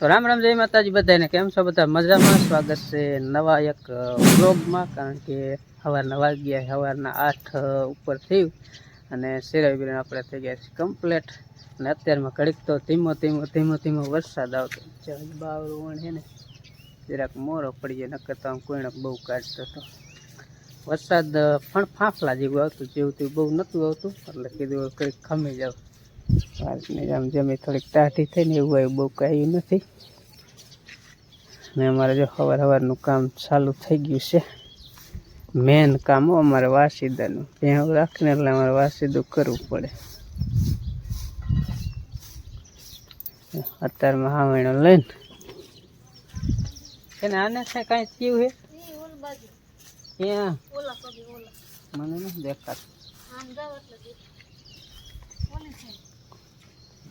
તો રામ રામ જય માતાજી બધાને કેમ છો? બધા મજામાં? સ્વાગત છે નવા એક વ્લોગમાં, કારણ કે સવારના વાગ્યા સવારના આઠ ઉપર થયું અને સિરાઈ બિરાઈ આપણે થઈ ગયા છે કમ્પ્લેટ અને અત્યારમાં ઘડીક તો ધીમો ધીમો ધીમો ધીમો વરસાદ આવતો. બાવરું છે ને, જરાક મોરો પડી જાય, નકર તો આમ કોઈનો બહુ કાઢતો હતો વરસાદ પણ ફાંફલા જેવું આવતું, જેવું તેવું બહુ નહોતું આવતું, એટલે કીધું કંઈક ખમી જાવ. આજની આમ જમી થોડીક ટાઢી થઈને એવું આવ્યું બહુ કાંઈ નથી. ને અમારે જો સવાર સવારનું કામ ચાલુ થઈ ગયું છે. મેન કામ અમારે વાસીદાનું. ત્યાં રાખીને એટલે અમારે વાસીદું કરવું પડે. અત્યારમાં હાવણો લઈને. એને આને છે કાંઈ થયું હે? ત્યાં. મને નથી દેખાતું.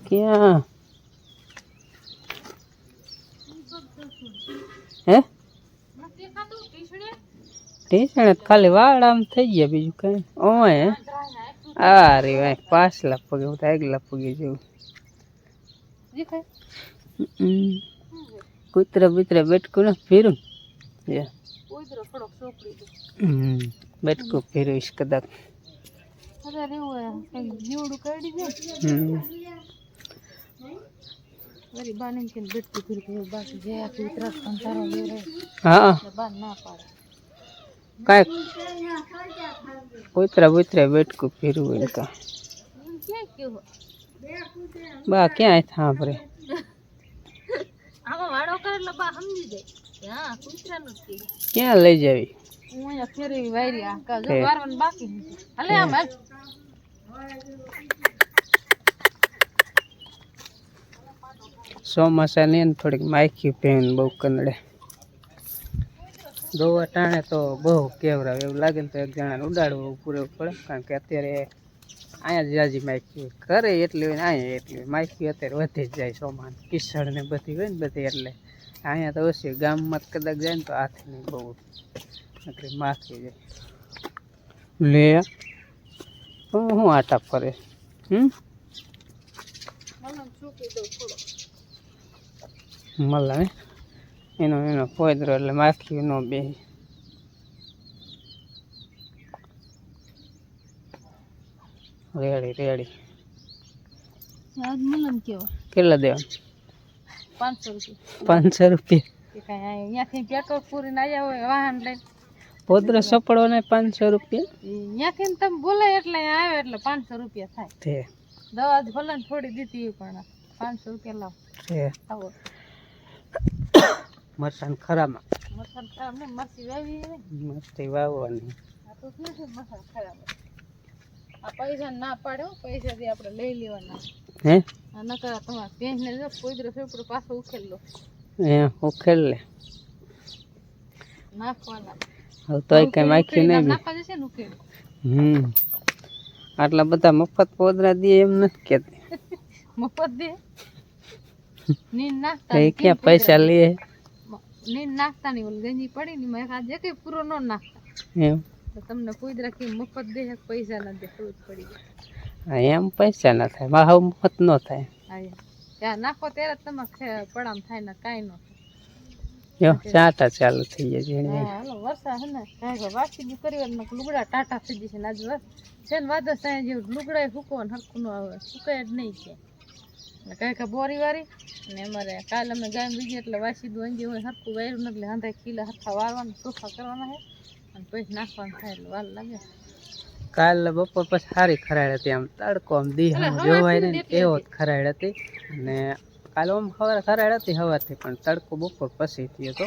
ક્યાં હે ટીસણે તો ખાલી વાળ આમ થઈ ગયા બીજું કઈ ઓય હે આ રે વાય પાછલા પગે હું તો આગલા પગે જેવું હમ. કૂતરા બૂતરા બેટકું ને ફેરું ને હમ બેટકું ફેરવીશ કદાચ હમ હા કાંઈ કૂતરા બૂતરા બેટકું ફેરવું હોય કા બા ક્યાં સાંભળે આમાં વાળો કરે એટલે બા સમજી જાય હા કૂતરાનું જ કીધું ક્યાં લઈ જાવી હું અહીંયા ફેરવી વાયરી આ કા જો હે. વારવાનું બાકી છે. હાલે આમ હાલ. ચોમાસાની ને થોડીક માખી પહેન બહુ કનડે દોવા ટાણે તો બહુ કેવરાવ એવું લાગે ને તો એક જણાને ઉડાડવું પૂરેવું પડે. કારણ કે અત્યારે અહીંયા જ જાજી હોય ઘરે એટલી હોય ને અહીંયા એટલી હોય. માખી અત્યારે વધી જ જાય સોમાન કિસળ ને બધી હોય ને બધી એટલે. અહીંયા તો ઓછી ગામમાં કદાચ જાય ને તો હાથની બહુ. એટલે માખી જાય. લે. હું આટા ફરે? હમ. મળે એનો એનો પોદરો એટલે માખી નો બે. Ready ready. આજ મલમ કેવો? કેટલા દેવા પાંચસો રૂપિયા. પાંચસો રૂપિયા. અહીંયાથી પેટ્રોલ પૂરીને આવ્યા હોય વાહન લઈને. પોદરો સપડો ને પાંચસો રૂપિયા? અહીંયાથી તમે બોલાય એટલે અહીંયા આવે એટલે પાંચસો રૂપિયા થાય. દવા ભલે થોડી દીધી પણ પાંચસો રૂપિયા લાવો. આવો. મરસાન ખરામાં. મરસાન ખરાબ ને મરસી વાવી મસ્તી વાવવાની. આ તો શું છે મસાલ ખરાબ આ પૈસા ના પાડે પૈસા થી આપણે લઈ લેવાના. હે? નકર તમારે ને જો કોઈદરો ફેફડો પાછો ઉખેલ લો. એ ઉખેડ લે. નાખવાના. હવે તોય કઈ માખી ઉકેલી નહીં. ને નાખવા જશે ને ઉખેલ હમ. આટલા બધા મફત પોદરા દે એમ નથી કેતી. મફત દે? ની નાખતા ક્યાં પૈસા લે? નીંદ નાખતા નહીં ઓલી ગંજી પડી ને મેં આજે કઈ પૂરો ન નાખતા. એમ? તો તમને કોઈદરા કે મફત દે પૈસા ના દે ખબર પડી હા, એમ પૈસા ના થાય મારા હાવ મફત ન થાય. ત્યાં નાખો ત્યારે તમારે પડામ થાય ને કાંઈ ન થાય. ચાટા ચાલુ થઈ જાય છે હાલો વરસાદ હે ને કાંઈ વાસી બી કરી ને લુગડા ટાટા થઈ જશે ને આજ છે ને વાદળ સાંજે જેવું લુગડા ફૂકો ને હરખું આવે સુકાય જ નહીં છે. કાંઈ બોરી વારી. ને અમારે કાલ અમે ગામ બીજી એટલે વાસી દુ અંજી હોય હરખું વાયરું એટલે હાંધા ખીલા હરખા વારવાના ચોખ્ખા કરવાના છે અને પછી નાખવાનું થાય એટલે વાર લાગે. કાલ બપોર પછી સારી ખરાડ હતી આમ તડકો આમ દી જોવાય ને એવો જ ખરાડ હતી. અને કાલ આમ સવારે ખરાડ હતી સવારથી પણ તડકો બપોર પછી થયો હતો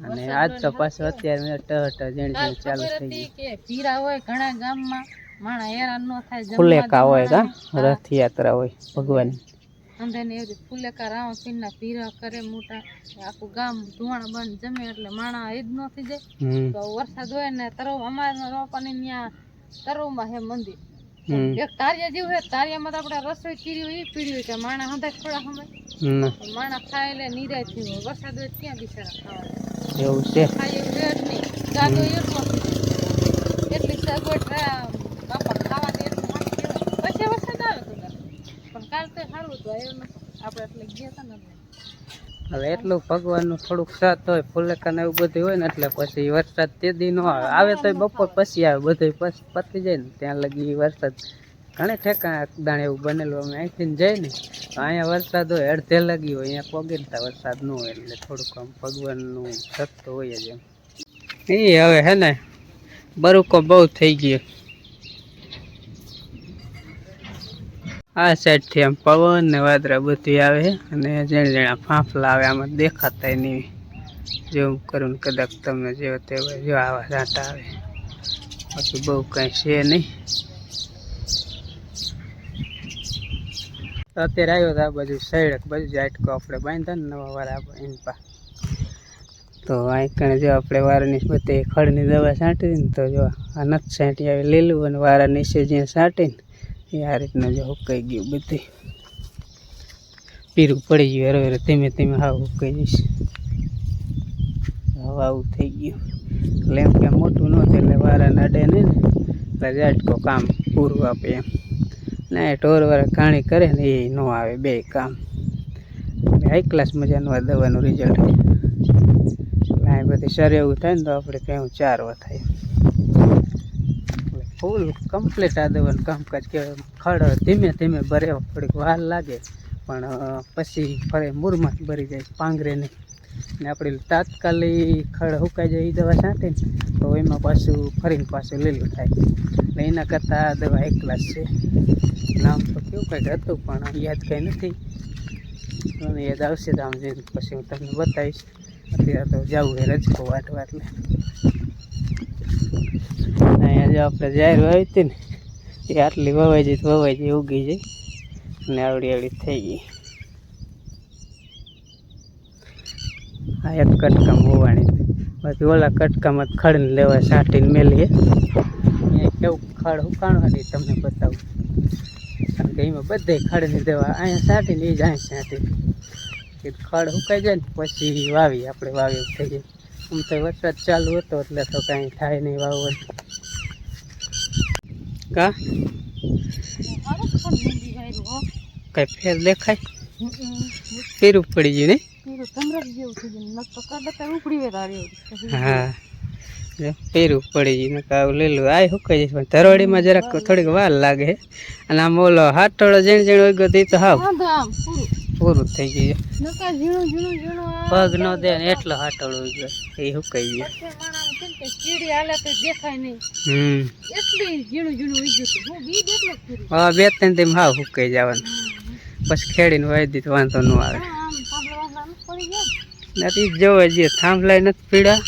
અને આજ તો પાછો અત્યારે મેં ટ ઝીણી કાલ ઝીણી ચાલુ થઈ ગઈ કે ભીરા હોય ઘણા ગામમાં માણા હેરાન ન થાય ફુલેકા હોય કા રથયાત્રા હોય ભગવાન. અંધાને એવી રીતે ફુલેકા પીના પીરા કરે મોટા. આખું ગામ ધુવાણ બંધ જમે એટલે માણા એ જ ન થઈ જાય. તો વરસાદ હોય ને તરવ અમારા રોપાની ત્યાં તરવમાં હે મંદિર. એક તારિયા જેવું હે તારિયામાં તો આપણે રસોઈ કીરી હોય એ પીડી હોય કે માણા હંધા થોડા સમય માણા ખાય એટલે નિરાય થયું વરસાદ હોય ત્યાં ક્યાં બિચારા ખાવા એવું છે. ખાય એવું રહે નહીં ગાદો એટલી સગવડ રા- બાપા ખાવાની એટલું સારું કહેવાય. પછી વરસાદ આવે તો પણ કાલ તો સારું હતું આવ્યો નતો આપણે એટલે ગયા હતા ને એટલે. હવે એટલું ભગવાનનું થોડુંક સાથ હોય, ફુલેકા ને એવું બધું હોય ને એટલે પછી વરસાદ તે દી ન આવે. આવે તો બપોર પછી આવે બધું પછી પતી જાય ને ત્યાં લગી વરસાદ. ઘણે ઠેકાણે દાણે એવું બનેલું, અમે અહીંથી જઈએ ને તો અહીંયા વરસાદ હોય, અડધે લગી હોય, અહીંયા પોગે ત્યાં વરસાદ ન હોય એટલે થોડુંક આમ ભગવાનનું સત તો હોય જ એમ. એ હવે હે ને, બરુકો બહુ થઈ ગયો. આ સાઈડથી આમ પવન ને વાદરા બધું આવે અને જેણે જણા ફાંફલા આવે આમાં દેખાતા નહીં. જેવું કરું કદાચ તમે જેવો તેવા જો આવા ઝાંટા આવે. બાકી બહુ કાંઈ છે નહીં. અત્યારે આવ્યો તો આ બાજુ સૈડક બાજુ જાટકો આપણે બાંધ્યા ને નવા વાળા એની પા તો અહીં કણે જો આપણે વારાની બધી ખડની દવા છાંટી ને તો જો આ નથી છાંટી આવી લીલું અને વારા નીચે જ્યાં છાંટીને એ આ રીતના જો હુકાઈ ગયું બધી પીરું પડી ગયું હરે હરે, ધીમે ધીમે હાવ હુકાઈ જઈશ. હવે આવું થઈ ગયું. એટલે એમ કે મોટું ન એટલે વારા નડે ને એટલે ઝાટકો કામ પૂરું આપે એમ. ના એ ઢોરવાળા કાણી કરે ને એ ન આવે બે કામ. હાઈ ક્લાસ મજાનું આ દવાનું રિઝલ્ટ એટલે બધી સર એવું થાય ને તો આપણે કહ્યું ચારવા થાય ફૂલ કમ્પ્લીટ આ દવાનું કામકાજ કે ખડ ધીમે ધીમે ભરે થોડીક વાર લાગે, પણ પછી ફરે મૂરમાં ભરી જાય પાંગરે નહીં ને આપણે તાત્કાલિક ખડ સુકાઈ જાય એ દવા છાંટે ને તો એમાં પાછું ફરીને પાછું લીલું થાય. ને એના કરતાં આ દવા એક ક્લાસ છે. નામ તો કેવું કંઈક હતું, પણ યાદ કંઈ નથી. મને યાદ આવશે તો આમ જઈને પછી હું તમને બતાવીશ. અત્યારે તો જવું એ રજકો વાટવા એટલે અહીંયા જો આપણે જાહેર વાવી હતી ને, એ આટલી વવાઈ જઈ વવાઈ જઈ, ઉગી જઈ અને આવડી આવડી થઈ ગઈ. આ એક કટકામ હોવાની બાકી ઓલા કટકામાં ખડને લેવા સાટીને મેલીએ. અહીંયા કેવું ખડ ઉકાણવાની તમને બતાવું. કારણ કે એમાં બધે ખડની દેવા. અહીંયા સાટીને એ જ અહીંયા સાટી. ખડ ઉકાઈ જાય ને, પછી વાવી. આપણે વાવી થઈ જાય. આમ તો વરસાદ ચાલુ હતો એટલે તો કાંઈ થાય નહીં વાવવાનું. કા? जी કઈ ફેર દેખાય. પીરું પડી ગયું ને હા. પીરું પડી ગયું કાવ લીલું આ સુકાઈ જશે પણ તરોડીમાં જરાક થોડીક વાર લાગે અને આમ ઓલો હાટોળો જેણ જેણ હોય તે તો હાવ પૂરું થઈ ગયું. પગ નો દે એટલો હાટોળો એ સુકાઈ ગયો વચ્ચે માણાનું કેમ કે કીડી હાલે તો દેખાય નહીં. હમ. એટલી ઝીણું ઝીણું ઉઈ ગયું હું. બે ત્રણ તેમ હા હુકાઈ જવાનું. પછી ખેડીને વાઈ દીધું વાંધો ન આવે. નથી જોવા જઈએ થાંભલાય નથી પીડા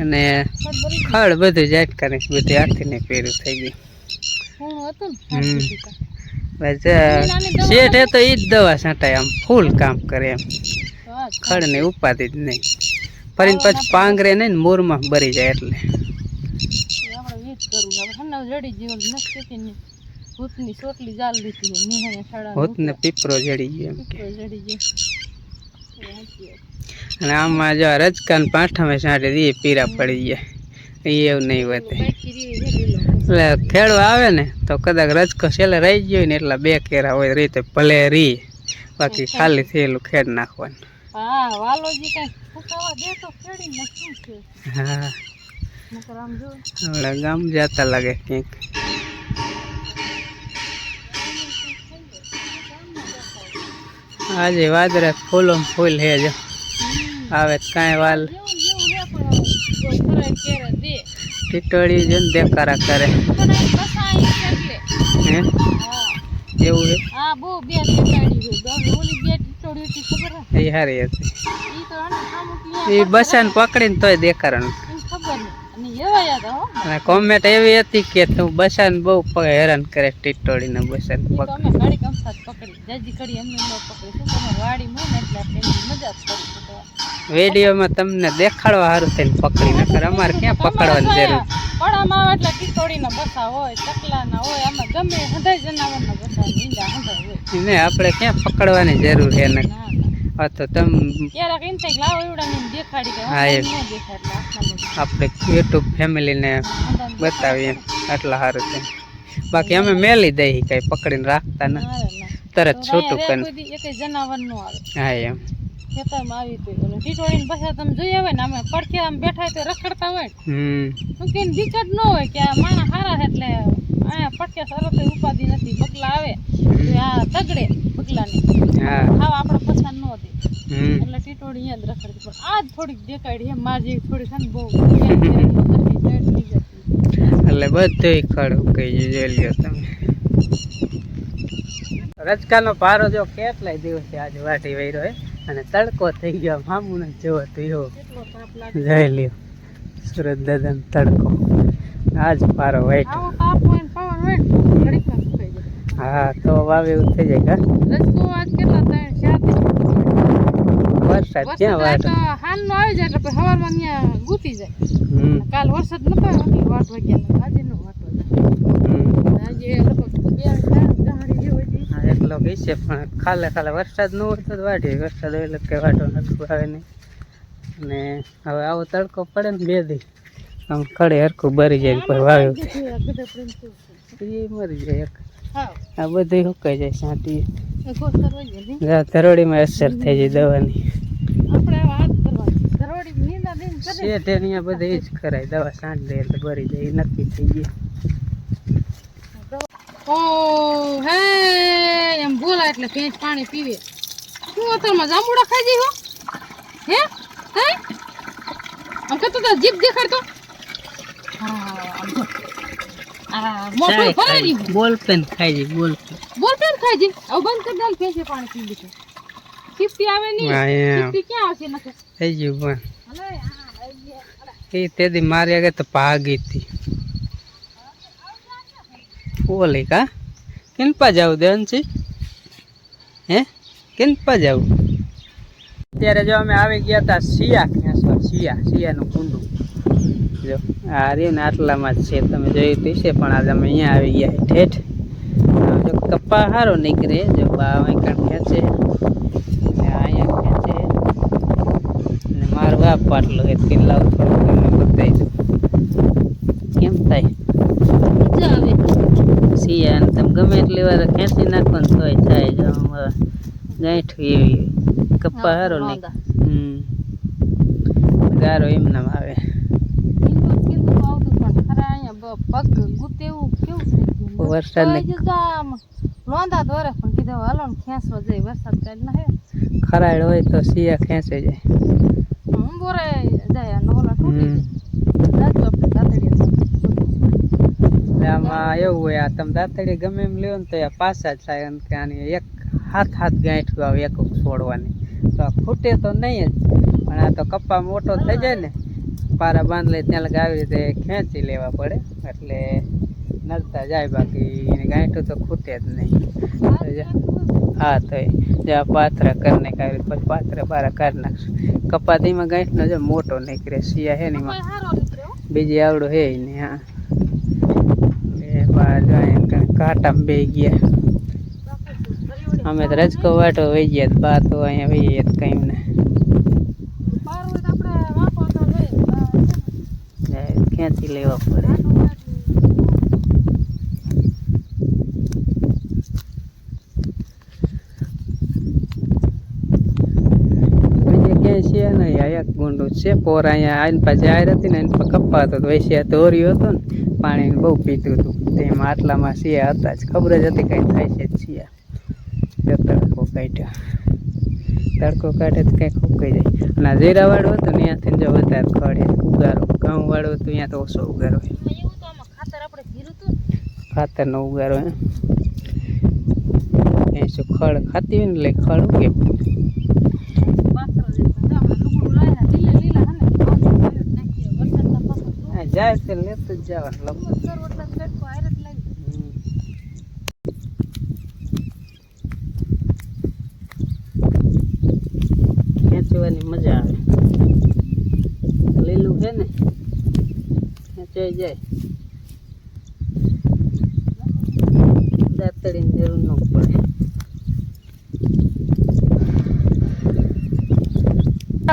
અને ખડ બધું જાટ કરે બધી હાથીને પીરું થઈ ગયું. શેઠ એ તો ઈ જ દવા છાંટાય આમ ફૂલ કામ કરે એમ. ખડ ને ઉપાધિ જ નહીં. ફરીને પછી પાંગરે ને મૂરમાં ભરી જાય એટલે. પીપરો જડી ગયો. અને આમાં જો રજકાન પાઠામાં છાંટી દઈએ પીરા પડી ગયા. એવું નહીં વધે. એટલે ખેડો આવે ને તો કદાચ રજકો છેલ્લે રહી ગયો ને એટલા બે કેરા હોય રહી તો ભલે રી બાકી ખાલી થયેલું ખેડ નાખવાનું. હા વાલોજી કાંઈ ફૂંકાવા દે તો ખેડીને શું છે? હા. નકર આમ જો હમણાં ગામ જતા લાગે કંઈક આજે વાદળે ફૂલો ને ફૂલ હે જો. આવે તો કાંઈ વાલ. જેવું જેવું રે પણ જો ખરાય કેરે. દે ટીટોળી જો ને દેખારા કરે પણ કસાય છે? હે બહુ બે ટીટાડી છે. ઓલી બે ટીટોડી હતી ખબર હે? એ સારી હતી. ઈ તો આને સામું એ બસન પકડીને તોય દેખારણ અને હો. કોમેન્ટ એવી હતી કે તું બસાને બહુ હેરાન કરે ટીટોળીને બસાને વિડીયોમાં તમને દેખાડવા સારું થઈને પકડી નકર અમારે ક્યાં પકડવાની જરૂર? પડામાં આવે એટલે ટીટોડીના બસા હોય ચકલાના હોય આમાં ગમે હંધાય જનાવરના બસા નીંદા હંધાય હોય. ને આપણે ક્યાં પકડવાની જરૂર છે ને ના. તો તમે ક્યારેક ઇન્ટેક લાવો એવડા ને દેખાડી કે હા, એ આસમાનમાં આપણે યુટ્યુબ ફેમિલીને બતાવીએ એટલા સારું છે. બાકી અમે મેલી દઈએ કઈ પકડીને રાખતા ના. તરત છૂટું અહીંયા રે કરીને કોઈ દી એકેય જનાવર નો આવે. હા એમ. ખેતરમાં આવી તો ઓલો ટીટોળીને પછી તમે જોઈ આવે ને અમે પડખે આમ બેઠા તો રખડતા હોય. હમ. કે દિક્કત ન હોય કે આ માણસ સારા છે એટલે અહીંયા પડખે સરસ ઉપાધિ નથી. બગલા આવે આ તગડે બગલાની હા. ખાવા આપણે એટલે ટીટોળી અહીંયા જ પણ આ થોડીક દેખાડી હે માર જેવી થોડી છે બહુ એટલે બધું ખડું કઈ જોઈ લ્યો તમે. રજકાનો પારો જો કેટલાય દિવસે આજે વાટી વૈરો હે અને તડકો થઈ ગયો મામુને જેવો લાગે. જોઈ લ્યો સુરત દાદા તડકો. આજ પારો વાઈટ હા તો વાવે એવું થઈ જાય કા? રજકો આજ કેટલા ત્રણ ચાર વરસાદ ક્યાં વરસાદ? તો આવી જાય એટલે પછી ત્યાં ગુતી જાય. કાલ વરસાદ ન આવ્યો એટલે વાટ વાગ્યા આજે નો વાટો હમ. આજે લગભગ બે દહાડી જેવો હા એટલો કઈ છે પણ ખાલે ખાલે વરસાદ ન હોય તો જ વરસાદ હોય એટલે કઈ વાટો નથી આવે નહીં અને હવે આવો તડકો પડે ને બે દી. આમ ખડે હરખું ભરી જાય ને પછી વાવ્યું. એ મરી જાય આ બધું સુકાઈ જાય સાંટી ને. ધરોડીમાં અસર થઈ જાય દવાની આપણે આવા હાથ કરવાની ધરોડી નીંદા દઈને કરે શેઠ અહીંયા બધે એ જ કરાય દવા સાંજ દે એટલે ભરી જાય નક્કી થઈ ગયું ઓ હે એમ બોલા એટલે ભેંસ પાણી પીવે. શું અત્યારમાં જાંબુડા ખાઈ જઈ હો? હે? હે? આમ કહેતો તો જીભ દેખાડતો. બોલ પેન ખાઈ જાય બોલ પેન બોલ પેન ખાઈ જઈ હવે બંધ કરી દાલ ભેંસે પાણી પી લીધું. આવે નહીં. ક્યાં આવશે નથી થઈ ગયું પણ. એ મારી આગળ તો ભાગી હતી. ઓલી કા? કિનપા જાવ દેવનસી હે? કિનપા જાવ અત્યારે જો અમે આવી ગયા હતા શિયા ખેંચવા શિયા, શિયાનું કુંડું. જો, આ રહ્યું ને આટલામાં જ છે. તમે જોયું તો છે પણ આજે અમે અહીંયા આવી ગયા ઠેઠ જો કપ્પા સારો નીકળે, જો બા અહીં કાંઈ ખેંચે ને અહીંયા ખેંચે બાપ પાટલો એ લાવ થોડુંક તમને બતાવી કેમ થાય? આવે. તમે ગમે એટલી વાર ખેંચી નાખો ને તોય થાય જો ગાંઠું એવી કપ્પા સારો નહીં હમ ગારો એમનામ આવે. ખરાડ હોય તો સિયા ખેંચે જાય. બોરે જાય અને ઓલા તૂટી જાજુ આપણે દાતડીએ આમાં એવું હોય આ તમે દાંતડી ગમે એમ લ્યો ને તો પાછા જ થાય કે આની એક હાથ હાથ ગાંઠું આવે એક છોડવાની તો આ ખૂટે તો નહીં જ પણ આ તો કપ્પા મોટો થઈ જાય ને પારા બાંધ લે ત્યાં લગી આવી રીતે ખેંચી લેવા પડે એટલે નડતા જાય બાકી એની ગાંઠું તો ખૂટે જ નહીં હા તો જ્યાં પાથરા કરીને કાઢી પછી પાથરા બારા કાઢી નાખશું. કપાતીમાં ગાંઠનો જો મોટો નીકળે શિયા હે ને બીજી આવડું હે ને હા. અહીંયા કાંઈ કાંટામાં બે ગયા. અમે તો રજકો વાટો વહી ગયા બા તો અહીંયા વહી ગયા કઈ ને. ક્યાંથી લેવા પડે બીજે ક્યાંય છે નહીં આ એક છે. પોર અહીંયા આઈને પાછી આયર હતી ને એને પર હતો તો વૈસે દોર્યો હતો ને પાણી બહુ પીતું હતું. તેમાં આટલામાં શિયા હતા જ. ખબર જ હતી કંઈ થાય છે જ શિયા. જો તડકો કાઢ્યો. તડકો કાઢે તો કંઈક ઉકાઈ જાય. અને આ જીરાવાળું હતું ને ત્યાંથી જો વધારે ખડે. ઉગારો. ઘઉંવાળું હતું ત્યાં તો ઓછો ઉગારો ખાતરનો ઉગારો એમ શું ખડ ખાતી હોય ને એટલે ખડ ઉગે પાથરો જેવું. જો આપણે લુગડું લાયા, લીલા લીલા હે ને, પાછું વાવી જ નાખીએ. વરસાદના પાછું ધોવું. હા જાય તો લેતું જ જવાનું લગભગ કરો એટલે તડકો હારે જ લાગે. હમ. ખેંચવાની મજા આવે લીલું છે ને, ખેંચાઈ જાય દાંતડીની જરૂર ન પડે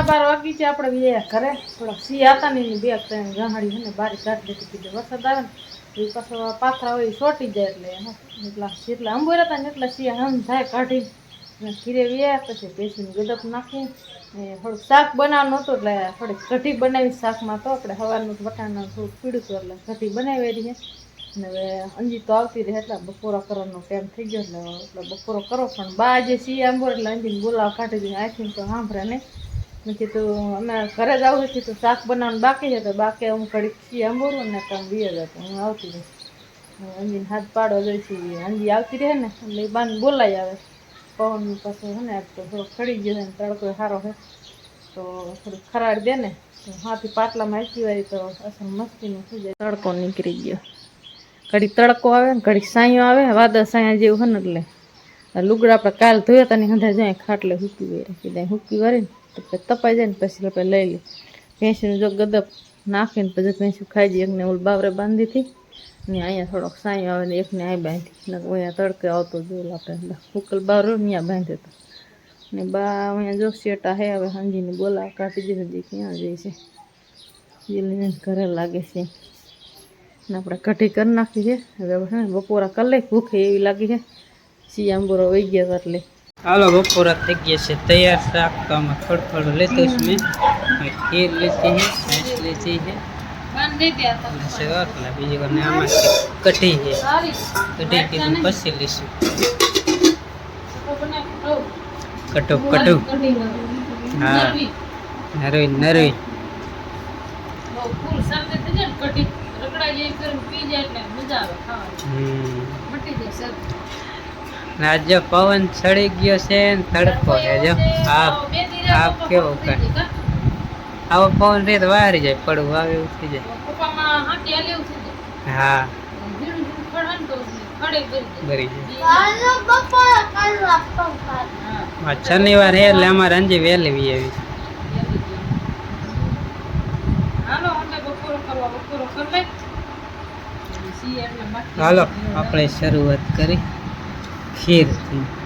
બાર વાગી છે આપણે બે ઘરે. થોડાક સી હતા ને એની બે ત્રણ ગાંહડી છે ને, બારી કાઢી દીધી કીધું વરસાદ આવે ને એ પાછો પાથરા હોય ચોટી જાય એટલે એમાં. એટલા જેટલા અંબોર હતા ને એટલા સી હમ થાય કાઢી અને ખીરે વ્યા પછી પેસીને ગદપ નાખી ને થોડુંક શાક બનાવવાનું હતું એટલે થોડીક કઢી બનાવી શાકમાં તો આપણે સવારનું વટાણનું થોડુંક પીડું હતું એટલે કઢી બનાવી રહી ને હવે અંજી તો આવતી રહે એટલે બપોરો કરવાનો ટાઈમ થઈ ગયો એટલે એટલે બપોરો કરો, પણ બા જે સી આંબો એટલે અંજીને બોલાવ કાઢી દીધી આખી તો સાંભળે નહીં. મેં કીધું, અમે ઘરે જ આવું છું. તો શાક બનાવવાનું બાકી છે. તો બાકી હું ઘડીક સી અંબોરું ને તમે બીએ તો હું આવતી રહી. અંજીને હાથ પાડો જઈશું અંજી આવતી રહે ને, એટલે બાને બોલાઈ આવે. પવન પાછું છે ને, તો થોડો ખડી ગયો છે ને, તડકો સારો છે. તો થોડુંક ખરાડ દે ને, તો હાથી પાટલામાં આંકી હોય તો અસર મસ્તીનું થઈ જાય. તડકો નીકળી ગયો. ઘડીક તડકો આવે ને, ઘડીક સાંયો આવે, વાદળ સાયા જેવું હોય ને એટલે. લુગડા આપણે કાલ ધોયા હતા ને હંધા જાય ખાટલે હૂકી વળી કીધા, હૂકી વાળી ને તો પછી તપાઈ જાય ને પછી આપણે લઈ લઈએ. ભેંસીનું જો ગદપ નાખીને પછી ભેંસું ખાઈ જઈએ એકને ઓલ બાવરે બાંધી હતી ને અહીંયા થોડોક સાંયો આવે ને એકને અહીં બાંધી. ને અહીંયા તડકે આવતો જોયેલો આપણે ઉકલ બાર ત્યાં બાંધ્યો હતો. ને બા અહીંયા જો શેટા હે, હવે હાંજીને બોલા કાઢી દીધું જે ક્યાં જાય છે? ઘરે લાગે છે. ને આપણે કઢી કરી નાખી છે. હવે બપોરા કરી લઈ, ભૂખે એવી લાગી છે. સિયાંબુરો વહી ગયા એટલે હાલો બપોરા થઈ ગયા છે. તૈયાર શાક તો આમાં થોડું થોડું લેતું છું મેં. ખીર લેતી હે છાશ લેતી હે બીજી વાર આમાં કઢી છે. કઢી કીધું પછી લઈશું. કટુ કટુ હા. નરવી નરવી. હમ. આજ પવન ચડી ગયો છે ને તડકો છે જો. આપ આપ કેવો કરે. આવો પવન રે તો વારી જાય, પડવું આવે એવું થઈ જાય. હા. શનિવાર હે એટલે અમારે અંજે વહેલી આવી. હાલો, આપણે શરૂઆત કરી. 确实。